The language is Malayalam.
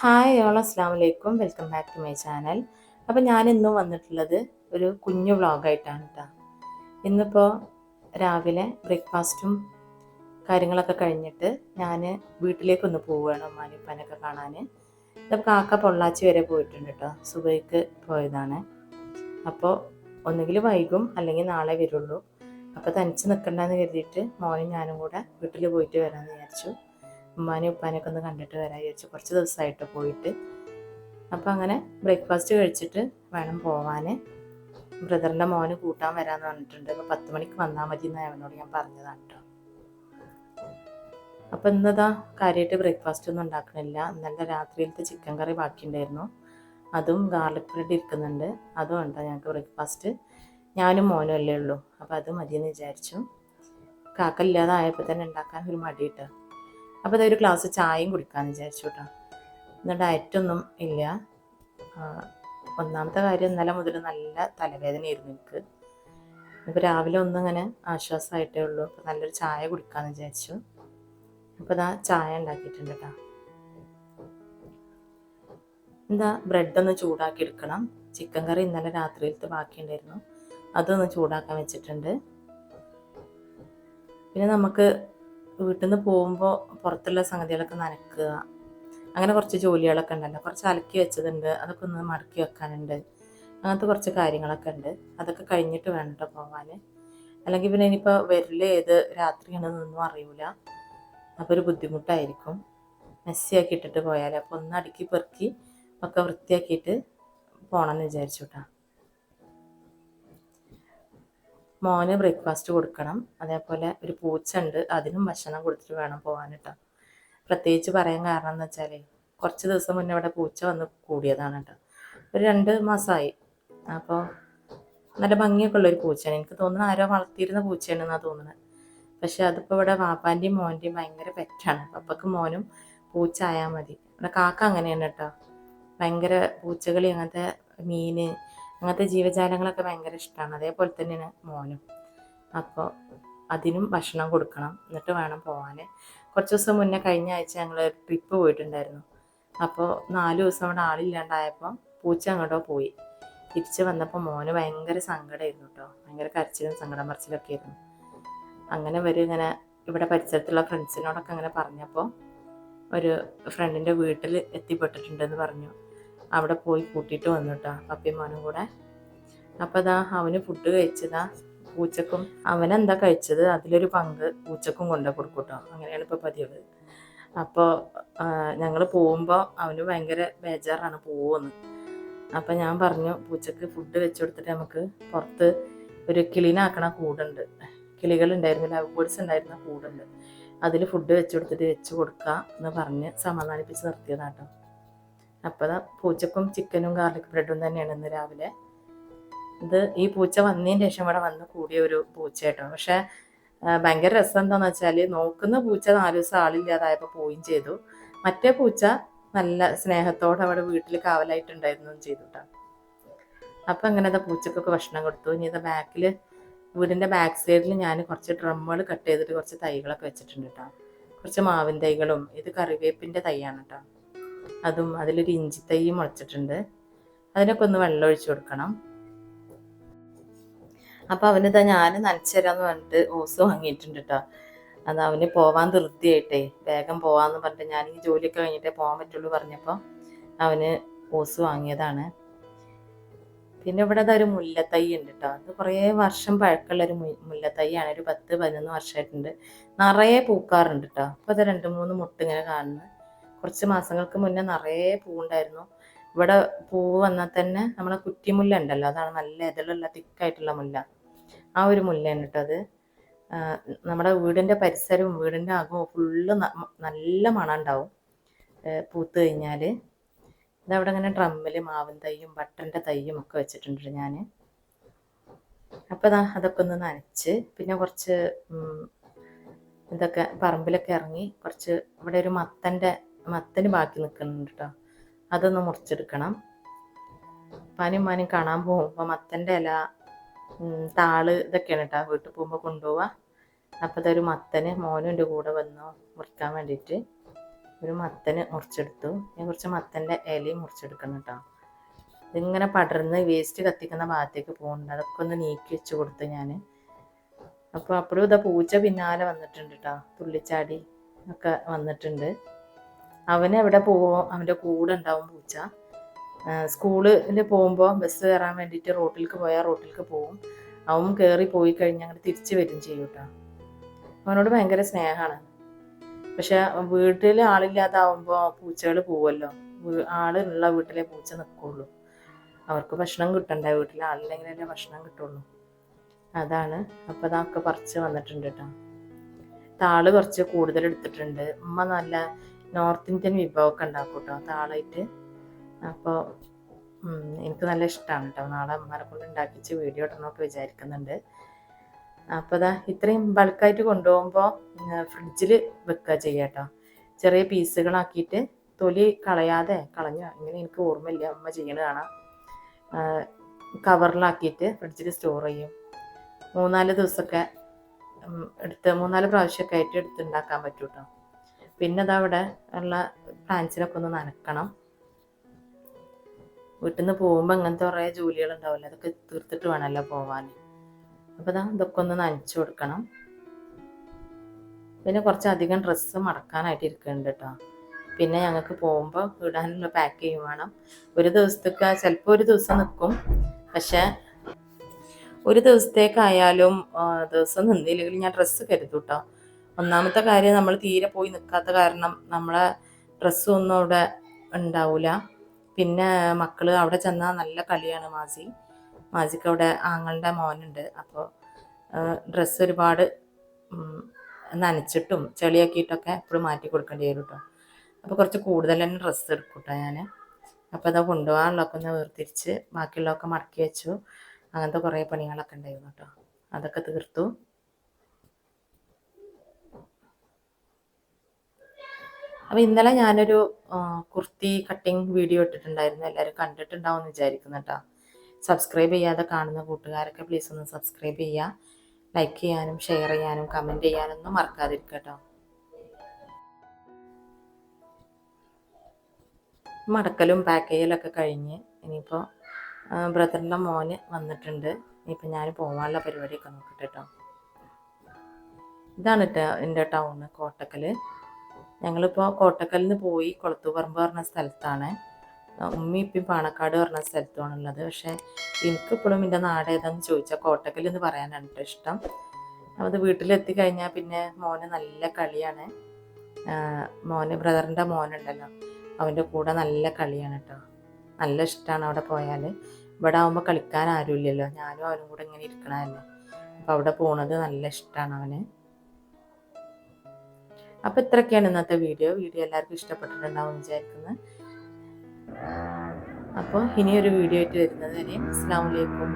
ഹായ് ഓൾ അസ്സാം വലൈക്കും welcome back to my channel അപ്പോൾ ഞാൻ ഇന്നും വന്നിട്ടുള്ളത് ഒരു കുഞ്ഞു വ്ളോഗായിട്ടാണ് കേട്ടോ ഇന്നിപ്പോൾ രാവിലെ ബ്രേക്ക്ഫാസ്റ്റും കാര്യങ്ങളൊക്കെ കഴിഞ്ഞിട്ട് ഞാൻ വീട്ടിലേക്കൊന്ന് പോവുകയാണ് ഉമ്മാനിപ്പനൊക്കെ കാണാൻ ഇപ്പം കാക്ക പൊള്ളാച്ചി വരെ പോയിട്ടുണ്ട് കേട്ടോ സുബൈക്ക് പോയതാണ്. അപ്പോൾ ഒന്നുകിൽ വൈകും അല്ലെങ്കിൽ നാളെ വരുള്ളൂ. അപ്പോൾ തനിച്ച് നിൽക്കണ്ടെന്ന് കരുതിയിട്ട് മോനും ഞാനും കൂടെ വീട്ടിൽ പോയിട്ട് വരാമെന്ന് വിചാരിച്ചു. ഉമ്മാനെയും ഉപ്പാനെയൊക്കെ ഒന്ന് കണ്ടിട്ട് വരാൻ വിചാരിച്ചു. കുറച്ച് ദിവസമായിട്ട് പോയിട്ട്. അപ്പോൾ അങ്ങനെ ബ്രേക്ക്ഫാസ്റ്റ് കഴിച്ചിട്ട് വേണം പോവാൻ ബ്രദറിന്റെ മോന് കൂട്ടാൻ വരാമെന്ന് പറഞ്ഞിട്ടുണ്ട്. അപ്പോൾ പത്ത് മണിക്ക് വന്നാൽ മതി എന്ന് അവനോട് ഞാൻ പറഞ്ഞതാണ് കേട്ടോ അപ്പോൾ ഇന്നതാ കാര്യമായിട്ട് ബ്രേക്ക്ഫാസ്റ്റ് ഒന്നും ഉണ്ടാക്കണില്ല. ഇന്നലെ രാത്രിയിലത്തെ ചിക്കൻ കറി ബാക്കിയുണ്ടായിരുന്നു. അതും ഗാർലിക് ബ്രെഡ് ഇരിക്കുന്നുണ്ട്. അതും ഉണ്ടോ ഞങ്ങൾക്ക് ബ്രേക്ക്ഫാസ്റ്റ് ഞാനും മോനും അല്ലേ ഉള്ളൂ. അപ്പോൾ അത് മതിയെന്ന് വിചാരിച്ചു. കാക്കല്ലാതായപ്പോൾ തന്നെ ഉണ്ടാക്കാൻ ഒരു മടി അപ്പോൾ അതൊരു ഗ്ലാസ് ചായയും കുടിക്കാമെന്ന് വിചാരിച്ചു കേട്ടോ. ഇന്ന് ഡയറ്റൊന്നും ഇല്ല. ഒന്നാമത്തെ കാര്യം ഇന്നലെ മുതൽ നല്ല തലവേദനയായിരുന്നു എനിക്ക്. ഇപ്പോൾ രാവിലെ ഒന്നും അങ്ങനെ ആശ്വാസമായിട്ടേ ഉള്ളൂ. അപ്പോൾ നല്ലൊരു ചായ കുടിക്കാമെന്ന് വിചാരിച്ചു. അപ്പോൾ ഇതാ ചായ ഉണ്ടാക്കിയിട്ടുണ്ട് കേട്ടോ. എന്താ ബ്രെഡൊന്ന് ചൂടാക്കി എടുക്കണം. ചിക്കൻ കറി ഇന്നലെ രാത്രിയിലത്തെ ബാക്കിയുണ്ടായിരുന്നു അതൊന്ന് ചൂടാക്കാൻ വെച്ചിട്ടുണ്ട്. പിന്നെ നമുക്ക് വീട്ടിൽ നിന്ന് പോകുമ്പോൾ പുറത്തുള്ള സംഗതികളൊക്കെ നനക്കുക. അങ്ങനെ കുറച്ച് ജോലികളൊക്കെ ഉണ്ടല്ലോ. കുറച്ച് അലക്കി വെച്ചതുണ്ട്. അതൊക്കെ ഒന്ന് മടക്കി വെക്കാനുണ്ട്. അങ്ങനത്തെ കുറച്ച് കാര്യങ്ങളൊക്കെ ഉണ്ട്. അതൊക്കെ കഴിഞ്ഞിട്ട് വേണം കേട്ടോ പോകാൻ അല്ലെങ്കിൽ പിന്നെ ഇനിയിപ്പോൾ വരൽ ഏത് രാത്രിയാണെന്നൊന്നും അറിയില്ല അപ്പോൾ ഒരു ബുദ്ധിമുട്ടായിരിക്കും. മെസ്സിയാക്കി ഇട്ടിട്ട് പോയാൽ അപ്പോൾ ഒന്ന് അടുക്കി പെറുക്കി ഒക്കെ വൃത്തിയാക്കിയിട്ട് പോകണമെന്ന് വിചാരിച്ചു കേട്ടോ മോന് ബ്രേക്ക്ഫാസ്റ്റ് കൊടുക്കണം. അതേപോലെ ഒരു പൂച്ച ഉണ്ട് അതിനും ഭക്ഷണം കൊടുത്തിട്ട് വേണം പോകാൻ കേട്ടോ പ്രത്യേകിച്ച് പറയാൻ കാരണം എന്ന് വെച്ചാൽ കുറച്ച് ദിവസം മുന്നേ ഇവിടെ പൂച്ച വന്ന് കൂടിയതാണ് കേട്ടോ ഒരു രണ്ട് മാസമായി അപ്പോൾ നല്ല ഭംഗിയൊക്കെ ഉള്ളൊരു പൂച്ചയാണ്. എനിക്ക് തോന്നുന്നു ആരോ വളർത്തിയിരുന്ന പൂച്ചയാണെന്നാണ് തോന്നുന്നത് പക്ഷെ അതിപ്പോൾ ഇവിടെ വാപ്പാന്റെയും മോന്റെയും ഭയങ്കര പെറ്റാണ്. പപ്പക്ക് മോനും പൂച്ച ആയാൽ മതി. ഇവിടെ കാക്ക അങ്ങനെയാണ് കേട്ടോ ഭയങ്കര പൂച്ചകളി അങ്ങനത്തെ മീൻ അങ്ങനത്തെ ജീവജാലങ്ങളൊക്കെ ഭയങ്കര ഇഷ്ടമാണ് അതേപോലെ തന്നെയാണ് മോനും. അപ്പോൾ അതിനും ഭക്ഷണം കൊടുക്കണം. എന്നിട്ട് വേണം പോകാൻ കുറച്ച് ദിവസം മുന്നേ കഴിഞ്ഞ ആഴ്ച ഞങ്ങൾ ട്രിപ്പ് പോയിട്ടുണ്ടായിരുന്നു. അപ്പോൾ നാല് ദിവസം അവിടെ ആളില്ലാണ്ടായപ്പോൾ പൂച്ച അങ്ങോട്ടോ പോയി. തിരിച്ച് വന്നപ്പോൾ മോന് ഭയങ്കര സങ്കടമായിരുന്നു കേട്ടോ. ഭയങ്കര കരച്ചിലും സങ്കടം മറിച്ചിലൊക്കെ ആയിരുന്നു. അങ്ങനെ വരും ഇങ്ങനെ ഇവിടെ പരിസരത്തുള്ള ഫ്രണ്ട്സിനോടൊക്കെ അങ്ങനെ പറഞ്ഞപ്പോൾ ഒരു ഫ്രണ്ടിന്റെ വീട്ടിൽ എത്തിപ്പെട്ടിട്ടുണ്ടെന്ന് പറഞ്ഞു. അവിടെ പോയി കൂട്ടിയിട്ട് വന്നു കേട്ടോ പപ്പയും മോനും കൂടെ. അപ്പോൾ അതാ അവന് ഫുഡ് കഴിച്ചതാ. പൂച്ചക്കും അവനെന്താ കഴിച്ചത്? അതിലൊരു പങ്ക് പൂച്ചക്കും കൊണ്ടു കൊടുക്കും കേട്ടോ അങ്ങനെയാണ് ഇപ്പോൾ പതിവ്. അപ്പോൾ ഞങ്ങൾ പോകുമ്പോൾ അവന് ഭയങ്കര ബേജാറാണ് പോകുമെന്ന് അപ്പം ഞാൻ പറഞ്ഞു പൂച്ചക്ക് ഫുഡ് വെച്ച് കൊടുത്തിട്ട് നമുക്ക് പുറത്ത് ഒരു കിളിനാക്കണ കൂടുണ്ട്. കിളികൾ ഉണ്ടായിരുന്നില്ല ലവ് ബേർഡ്സ് ഉണ്ടായിരുന്ന കൂടുണ്ട്. അതിൽ ഫുഡ് വെച്ച് കൊടുത്തിട്ട് വെച്ച് കൊടുക്കുക എന്ന് പറഞ്ഞ് സമാധാനിപ്പിച്ച് നിർത്തിയതാട്ടോ. അപ്പോൾ പൂച്ചക്കും ചിക്കനും ഗാർലിക് ബ്രെഡും തന്നെയാണ് ഇന്ന് രാവിലെ. ഇത് ഈ പൂച്ച വന്നതിന് ശേഷം ഇവിടെ വന്ന് കൂടിയ ഒരു പൂച്ച കേട്ടോ പക്ഷെ ഭയങ്കര രസം എന്താണെന്ന് വെച്ചാൽ നോക്കുന്ന പൂച്ച നാല് ദിവസം ആളില്ലാതായപ്പോൾ പോവുകയും ചെയ്തു. മറ്റേ പൂച്ച നല്ല സ്നേഹത്തോടെ അവിടെ വീട്ടിൽ കാവലായിട്ടുണ്ടായിരുന്നു ചെയ്തു കേട്ടോ അപ്പം അങ്ങനെ അതാ പൂച്ചക്കൊക്കെ ഭക്ഷണം കൊടുത്തു. ഇനി ഇത് ബാക്കിൽ വീടിന്റെ ബാക്ക് സൈഡിൽ ഞാൻ കുറച്ച് ഡ്രമ്മുകൾ കട്ട് ചെയ്തിട്ട് കുറച്ച് തൈകളൊക്കെ വെച്ചിട്ടുണ്ട് കേട്ടോ കുറച്ച് മാവിൻ തൈകളും ഇത് കറിവേപ്പിന്റെ തൈയാണ് കേട്ടോ അതും അതിലൊരു ഇഞ്ചി തൈ മുളച്ചിട്ടുണ്ട്. അതിനൊക്കെ ഒന്ന് വെള്ളം ഒഴിച്ചു കൊടുക്കണം. അപ്പോൾ അവനിതാ ഞാൻ നനച്ചു പറഞ്ഞിട്ട് ഓസ് വാങ്ങിയിട്ടുണ്ട് കേട്ടോ അത് അവന് പോവാൻ ധൃതിയായിട്ടേ. വേഗം പോവാന്ന് പറഞ്ഞിട്ട് ഞാൻ ഈ ജോലിയൊക്കെ കഴിഞ്ഞിട്ടേ പോകാൻ പറ്റുള്ളൂ പറഞ്ഞപ്പോൾ അവന് ഓസ് വാങ്ങിയതാണ്. പിന്നെ ഇവിടെ ഒരു മുല്ലത്തൈ ഉണ്ട് കേട്ടോ അത് കുറേ വർഷം പഴക്കമുള്ള ഒരു മുല്ലത്തൈയാണ്. ഒരു പത്ത് പതിനൊന്ന് വർഷമായിട്ടുണ്ട്. നിറയെ പൂക്കാറുണ്ട് കേട്ടോ അപ്പോൾ അത് രണ്ട് മൂന്ന് മുട്ട് ഇങ്ങനെ കാണുന്നു കുറച്ച് മാസങ്ങൾക്ക് മുന്നേ നിറയെ പൂവുണ്ടായിരുന്നു. ഇവിടെ പൂവ് വന്നാൽ തന്നെ നമ്മളെ കുറ്റിമുല്ല ഉണ്ടല്ലോ അതാണ് നല്ല ഇതിലുള്ള തിക്കായിട്ടുള്ള മുല്ല. ആ ഒരു മുല്ലയാണ് കേട്ടോ അത്. നമ്മുടെ വീടിന്റെ പരിസരവും വീടിന്റെ അകവും ഫുള്ള് നല്ല മണം ഉണ്ടാവും. പൂത്ത് കഴിഞ്ഞാൽ ഇതവിടെ ഇങ്ങനെ ഡ്രമ്മിൽ മാവിൻ തൈയും ബട്ടന്റെ തൈയും ഒക്കെ വെച്ചിട്ടുണ്ട് ഞാൻ അപ്പോൾ അതാ അതൊക്കെ ഒന്ന് നനച്ച് പിന്നെ കുറച്ച് ഇതൊക്കെ പറമ്പിലൊക്കെ ഇറങ്ങി കുറച്ച് ഇവിടെ ഒരു മത്തന്റെ മത്തന് ബാക്കി നിൽക്കുന്നുണ്ട് കേട്ടോ അതൊന്ന് മുറിച്ചെടുക്കണം. പാനും മാനും കാണാൻ പോകുമ്പോൾ മത്തന്റെ ഇല താൾ ഇതൊക്കെയാണ് കേട്ടോ വീട്ടിൽ പോകുമ്പോൾ കൊണ്ടുപോവുക അപ്പോൾ ഇതൊരു മത്തന് മോനും എന്റെ കൂടെ വന്നു മുറിക്കാൻ വേണ്ടിയിട്ട്. ഒരു മത്തന് മുറിച്ചെടുത്തു. ഞാൻ കുറച്ച് മത്തന്റെ ഇലയും മുറിച്ചെടുക്കണം കേട്ടോ ഇതിങ്ങനെ പടർന്ന് വേസ്റ്റ് കത്തിക്കുന്ന ഭാഗത്തേക്ക് പോകുന്നുണ്ട്. അതൊക്കെ ഒന്ന് നീക്കി വെച്ച് കൊടുത്തു ഞാൻ അപ്പോൾ അപ്പോഴും ഇതാ പൂച്ച പിന്നാലെ വന്നിട്ടുണ്ട് കേട്ടോ തുള്ളിച്ചാടി ഒക്കെ വന്നിട്ടുണ്ട്. അവന് എവിടെ പോവോ അവന്റെ കൂടെ ഉണ്ടാവും പൂച്ച. സ്കൂളിൽ പോകുമ്പോൾ ബസ് കയറാൻ വേണ്ടിയിട്ട് റോട്ടിലേക്ക് പോയാൽ റോട്ടിലേക്ക് പോവും. അവൻ കയറി പോയി കഴിഞ്ഞ് അങ്ങനെ തിരിച്ച് വരും ചെയ്യും കേട്ടോ അവനോട് ഭയങ്കര സ്നേഹമാണ് പക്ഷെ വീട്ടിൽ ആളില്ലാതാവുമ്പോൾ പൂച്ചകൾ പോവുമല്ലോ ആളുള്ള വീട്ടിലെ പൂച്ച നിൽക്കുള്ളൂ അവർക്ക് ഭക്ഷണം കിട്ടണ്ട? വീട്ടിൽ ആളില്ലെങ്കിലല്ലേ ഭക്ഷണം കിട്ടുള്ളൂ. അതാണ്. അപ്പം അതൊക്കെ പറിച്ച് വന്നിട്ടുണ്ട് കേട്ടോ താൾ കുറച്ച് കൂടുതൽ എടുത്തിട്ടുണ്ട് ഉമ്മ നല്ല നോർത്ത് ഇന്ത്യൻ വിഭവമൊക്കെ ഉണ്ടാക്കും കേട്ടോ താളായിട്ട് അപ്പോൾ എനിക്ക് നല്ല ഇഷ്ടമാണ് കേട്ടോ നാളെ അമ്മമാരെ കൊണ്ട് ഉണ്ടാക്കിച്ച് വീഡിയോ ഇടണമൊക്കെ വിചാരിക്കുന്നുണ്ട്. അപ്പോൾ അതാ ഇത്രയും ബൾക്കായിട്ട് കൊണ്ടുപോകുമ്പോൾ ഫ്രിഡ്ജിൽ വെക്കുക ചെയ്യുക കേട്ടോ ചെറിയ പീസുകളാക്കിയിട്ട് തൊലി കളയാതെ കളഞ്ഞ ഇങ്ങനെ എനിക്ക് ഓർമ്മയില്ല അമ്മ ചെയ്യണ കാണാം. കവറിലാക്കിയിട്ട് ഫ്രിഡ്ജിൽ സ്റ്റോർ ചെയ്യും. മൂന്നാൽ ദിവസമൊക്കെ എടുത്ത് മൂന്നാൽ പ്രാവശ്യമൊക്കെ ആയിട്ട് എടുത്ത് ഉണ്ടാക്കാൻ പറ്റും കേട്ടോ പിന്നെ അതവിടെ ഉള്ള പ്ലാന്റ്സിനൊക്കെ ഒന്ന് നനക്കണം. വീട്ടിൽ നിന്ന് പോകുമ്പോൾ അങ്ങനത്തെ കുറേ ജോലികൾ ഉണ്ടാവില്ല അതൊക്കെ തീർത്തിട്ട് വേണമല്ലോ പോവാൻ അപ്പോൾ ഇതാ ഇതൊക്കെ ഒന്ന് നനച്ചു കൊടുക്കണം. പിന്നെ കുറച്ചധികം ഡ്രസ്സ് മടക്കാനായിട്ട് ഇരിക്കുന്നുണ്ട് കേട്ടോ പിന്നെ ഞങ്ങൾക്ക് പോകുമ്പോൾ ഇടാനുള്ള പാക്ക് ചെയ്യും വേണം. ഒരു ദിവസത്തേക്ക് ചിലപ്പോൾ ഒരു ദിവസം നിൽക്കും പക്ഷേ ഒരു ദിവസത്തേക്കായാലും ദിവസം നിന്നില്ലെങ്കിൽ ഞാൻ ഡ്രസ്സ് കരുതും കേട്ടോ ഒന്നാമത്തെ കാര്യം നമ്മൾ തീരെ പോയി നിൽക്കാത്ത കാരണം നമ്മളെ ഡ്രസ്സും ഒന്നും അവിടെ ഉണ്ടാവില്ല പിന്നെ മക്കൾ അവിടെ ചെന്നാൽ നല്ല കളിയാണ് മാസി. മാസിക്ക് അവിടെ ആങ്ങളുടെ മോനുണ്ട്. അപ്പോൾ ഡ്രസ്സ് ഒരുപാട് നനച്ചിട്ടും ചെളിയാക്കിയിട്ടൊക്കെ എപ്പോഴും മാറ്റി കൊടുക്കേണ്ടി വരും കേട്ടോ അപ്പോൾ കുറച്ച് കൂടുതൽ തന്നെ ഡ്രസ്സ് എടുക്കും കേട്ടോ ഞാൻ അപ്പോൾ അതാ കൊണ്ടുപോകാനുള്ളതൊക്കെ ഒന്ന് വേർതിരിച്ച് ബാക്കിയുള്ളതൊക്കെ മടക്കി വെച്ചു. അങ്ങനത്തെ കുറേ പണികളൊക്കെ ഉണ്ടായിരുന്നു കേട്ടോ അതൊക്കെ തീർത്തു. അപ്പോൾ ഇന്നലെ ഞാനൊരു കുർത്തി കട്ടിങ് വീഡിയോ ഇട്ടിട്ടുണ്ടായിരുന്നു. എല്ലാവരും കണ്ടിട്ടുണ്ടാവും എന്ന് വിചാരിക്കുന്നു കേട്ടോ സബ്സ്ക്രൈബ് ചെയ്യാതെ കാണുന്ന കൂട്ടുകാരൊക്കെ പ്ലീസ് ഒന്ന് സബ്സ്ക്രൈബ് ചെയ്യുക ലൈക്ക് ചെയ്യാനും ഷെയർ ചെയ്യാനും കമന്റ് ചെയ്യാനൊന്നും മറക്കാതിരിക്കുക കേട്ടോ മടക്കലും പാക്കേജിലൊക്കെ കഴിഞ്ഞ് ഇനിയിപ്പോൾ ബ്രദറിന്റെ മോന് വന്നിട്ടുണ്ട്. ഇനിയിപ്പോൾ ഞാൻ പോകാനുള്ള പരിപാടിയൊക്കെ നോക്കട്ടെ കേട്ടോ ഇതാണ് കേട്ടോ എന്റെ ടൗണ് കോട്ടക്കൽ ഞങ്ങളിപ്പോൾ കോട്ടക്കലിൽ നിന്ന് പോയി കൊളത്തുപറമ്പ് പറഞ്ഞ സ്ഥലത്താണ്. ഉമ്മി ഇപ്പം പാണക്കാട് പറഞ്ഞ സ്ഥലത്താണുള്ളത്. പക്ഷേ എനിക്കിപ്പോഴും എന്റെ നാട് ഏതാണെന്ന് ചോദിച്ചാൽ കോട്ടക്കൽ എന്ന് പറയാനാണ് കേട്ടോ ഇഷ്ടം. അത് വീട്ടിലെത്തി കഴിഞ്ഞാൽ പിന്നെ മോന് നല്ല കളിയാണ്. മോന് ബ്രദറിന്റെ മോനുണ്ടല്ലോ. അവന്റെ കൂടെ നല്ല കളിയാണ് കേട്ടോ. നല്ല ഇഷ്ടമാണ് അവിടെ പോയാൽ ഇവിടെ ആകുമ്പോൾ കളിക്കാൻ ആരുമില്ലല്ലോ. ഞാനും അവനും കൂടെ ഇങ്ങനെ ഇരിക്കണമല്ലേ അപ്പോൾ അവിടെ പോണത് നല്ല ഇഷ്ടമാണ് അവന്. അപ്പോൾ ഇത്രയൊക്കെയാണ് ഇന്നത്തെ വീഡിയോ. വീഡിയോ എല്ലാവർക്കും ഇഷ്ടപ്പെട്ടിട്ടുണ്ടാവും വിചാരിക്കുന്നത് അപ്പോൾ ഇനിയൊരു വീഡിയോ ആയിട്ട് വരുന്നത് വരെയും അസ്സാം വലൈക്കും